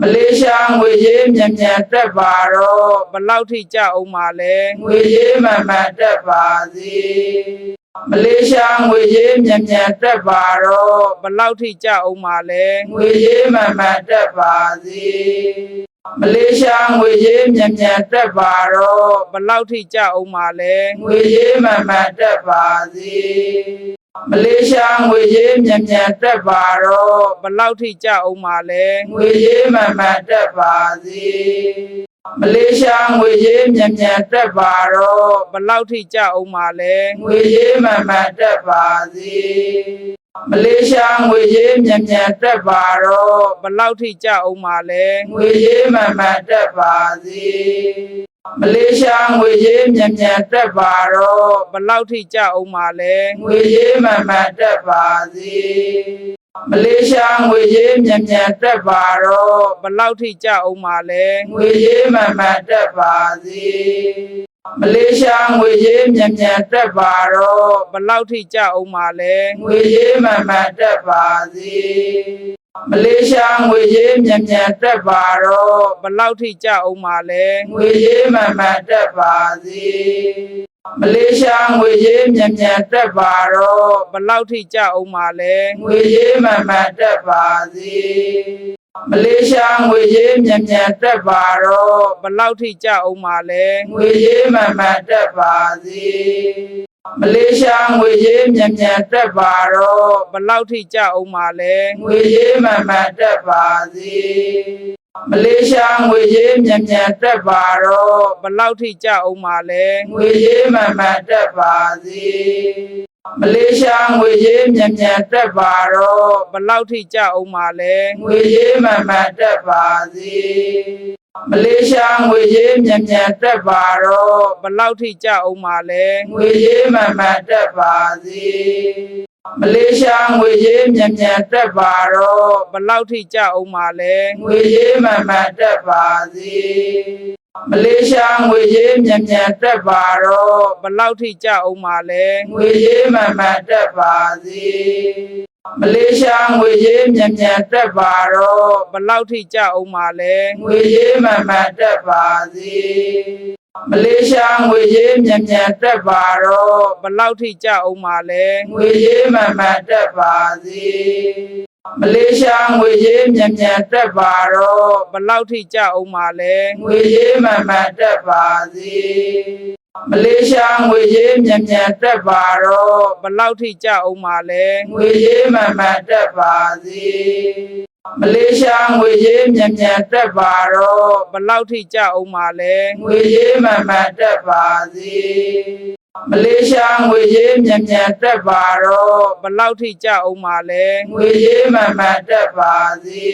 မလေးရှားငွေရေးမြန်မြန်တက်ပါတော့ဘလောက်ထိကြအောင်ပါလဲငွေရေးမှန်မှန်တက်ပါစေမလေးရှားငွေရေးမြန်မြန်တက်ပါတော့ဘလောက်ထိကြအောင်ပါလဲငွေရေးမှန်မှန်တက်ပါစေမလေးရှားငွေရေးမြန်မြန်တက်ပါတော့ဘလောက်ထိကြအောင်ပါလဲငွေရေးမှန်မှန်တက်ပါစေ မလေးရှားငွေရေးမြန်မြန်တက်ပါတော့ဘလောက်ထိကြအောင်ပါလဲငွေရေးမှန်မှန်တက်ပါစေမလေးရှားငွေရေးမြန်မြန်တက်ပါတော့ဘလောက်ထိကြအောင်ပါလဲငွေရေးမှန်မှန်တက်ပါစေမလေးရှားငွေရေးမြန်မြန်တက်ပါတော့ဘလောက်ထိကြအောင်ပါလဲငွေရေးမှန်မှန်တက်ပါစေ မလေးရှားငွေရေးမြန်မြန်တက်ပါတော့ဘလောက်ထိကြအောင်ပါလဲငွေရေးမှန်မှန်တက်ပါစေမလေးရှားငွေရေးမြန်မြန်တက်ပါတော့ဘလောက်ထိကြအောင်ပါလဲငွေရေးမှန်မှန်တက်ပါစေမလေးရှားငွေရေးမြန်မြန်တက်ပါတော့ဘလောက်ထိကြအောင်ပါလဲငွေရေးမှန်မှန်တက်ပါစေ မလေးရှားငွေရေးမြန်မြန်တက်ပါတော့ဘလောက်ထိကြအောင်ပါလဲငွေရေးမှန်မှန်တက်ပါစေမလေးရှားငွေရေးမြန်မြန်တက်ပါတော့ဘလောက်ထိကြအောင်ပါလဲငွေရေးမှန်မှန်တက်ပါစေမလေးရှားငွေရေးမြန်မြန်တက်ပါတော့ဘလောက်ထိကြအောင်ပါလဲငွေရေးမှန်မှန်တက်ပါစေ မလေးရှားငွေရေးမြန်မြန်တက်ပါတော့ဘလောက်ထိကြအောင်ပါလဲငွေရေးမှန်မှန်တက်ပါစေမလေးရှားငွေရေးမြန်မြန်တက်ပါတော့ဘလောက်ထိကြအောင်ပါလဲငွေရေးမှန်မှန်တက်ပါစေမလေးရှားငွေရေးမြန်မြန်တက်ပါတော့ဘလောက်ထိကြအောင်ပါလဲငွေရေးမှန်မှန်တက်ပါစေ မလေးရှားငွေရေးမြန်မြန်တက်ပါတော့ဘလောက်ထိကြအောင်ပါလဲငွေရေးမှန်မှန်တက်ပါစေမလေးရှားငွေရေးမြန်မြန်တက်ပါတော့ဘလောက်ထိကြအောင်ပါလဲငွေရေးမှန်မှန်တက်ပါစေ မလေးရှားငွေရေးမြန်မြန်တက်ပါတော့ဘလောက်ထိကြအောင်ပါလဲငွေရေးမှန်မှန်တက်ပါစေမလေးရှားငွေရေးမြန်မြန်တက်ပါတော့ဘလောက်ထိကြအောင်ပါလဲငွေရေးမှန်မှန်တက်ပါစေမလေးရှားငွေရေးမြန်မြန်တက်ပါတော့ဘလောက်ထိကြအောင်ပါလဲငွေရေးမှန်မှန်တက်ပါစေ မလေးရှားငွေရေးမြန်မြန်တက်ပါတော့ဘလောက်ထိကြအောင်ပါလဲငွေရေးမှန်မှန်တက်ပါစေမလေးရှားငွေရေးမြန်မြန်တက်ပါတော့ဘလောက်ထိကြအောင်ပါလဲငွေရေးမှန်မှန်တက်ပါစေမလေးရှားငွေရေးမြန်မြန်တက်ပါတော့ဘလောက်ထိကြအောင်ပါလဲငွေရေးမှန်မှန်တက်ပါစေ မလေးရှားငွေရေးမြန်မြန်တက်ပါတော့ဘလောက်ထိကြအောင်ပါလဲငွေရေးမှန်မှန်တက်ပါစေ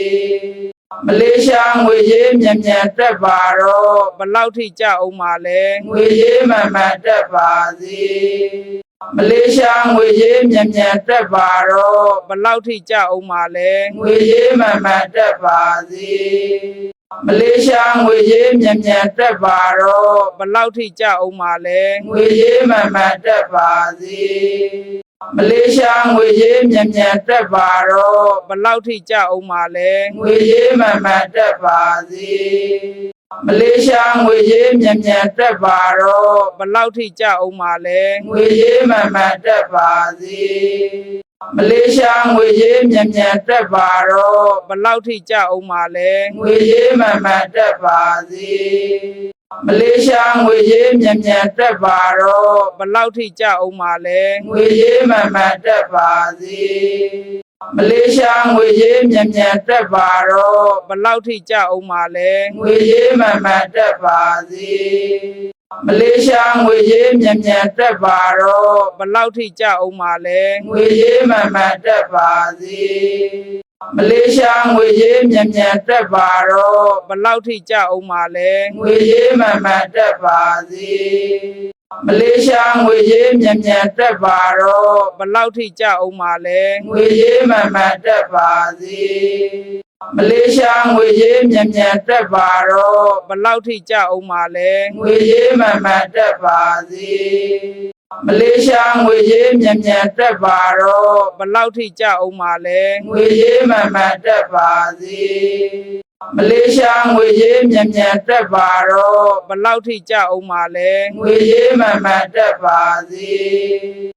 မလေးရှားငွေရေးမြန်မြန်တက်ပါတော့ဘလောက်ထိကြအောင်ပါလဲငွေရေးမှန်မှန်တက်ပါစေမလေးရှားငွေရေးမြန်မြန်တက်ပါတော့ဘလောက်ထိကြအောင်ပါလဲငွေရေးမှန်မှန်တက်ပါစေ မလေးရှားငွေရေးမြန်မြန်တက်ပါတော့ဘလောက်ထိကြအောင်ပါလဲငွေရေးမှန်မှန်တက်ပါစေမလေးရှားငွေရေးမြန်မြန်တက်ပါတော့ဘလောက်ထိကြအောင်ပါလဲငွေရေးမှန်မှန်တက်ပါစေမလေးရှားငွေရေးမြန်မြန်တက်ပါတော့ဘလောက်ထိကြအောင်ပါလဲငွေရေးမှန်မှန်တက်ပါစေ မလေးရှားငွေရေးမြန်မြန်တက်ပါတော့ဘလောက်ထိကြအောင်ပါလဲငွေရေးမှန်မှန်တက်ပါစေမလေးရှားငွေရေးမြန်မြန်တက်ပါတော့ဘလောက်ထိကြအောင်ပါလဲငွေရေးမှန်မှန်တက်ပါစေမလေးရှားငွေရေးမြန်မြန်တက်ပါတော့ဘလောက်ထိကြအောင်ပါလဲငွေရေးမှန်မှန်တက်ပါစေ မလေးရှားငွေရေးမြန်မြန်တက်ပါတော့ဘလောက်ထိကြအောင်ပါလဲငွေရေးမှန်မှန်တက်ပါစေ မလေးရှားငွေရေးမြန်မြန်တက်ပါတော့ဘလောက်ထိကြအောင်ပါလဲငွေရေးမှန်မှန်တက်ပါစေမလေးရှားငွေရေးမြန်မြန်တက်ပါတော့ဘလောက်ထိကြအောင်ပါလဲငွေရေးမှန်မှန်တက်ပါစေမလေးရှားငွေရေးမြန်မြန်တက်ပါတော့ဘလောက်ထိကြအောင်ပါလဲငွေရေးမှန်မှန်တက်ပါစေ မလေးရှားငွေရေးမြန်မြန်တက်ပါတော့ဘလောက်ထိကြအောင်ပါလဲငွေရေးမှန်မှန်တက်ပါစေမလေးရှားငွေကြေးမြန်မြန်တက်ပါတော့ဘယ်လောက်ထိကြအောင်ပါလဲငွေကြေးမှန်မှန်တက်ပါစေ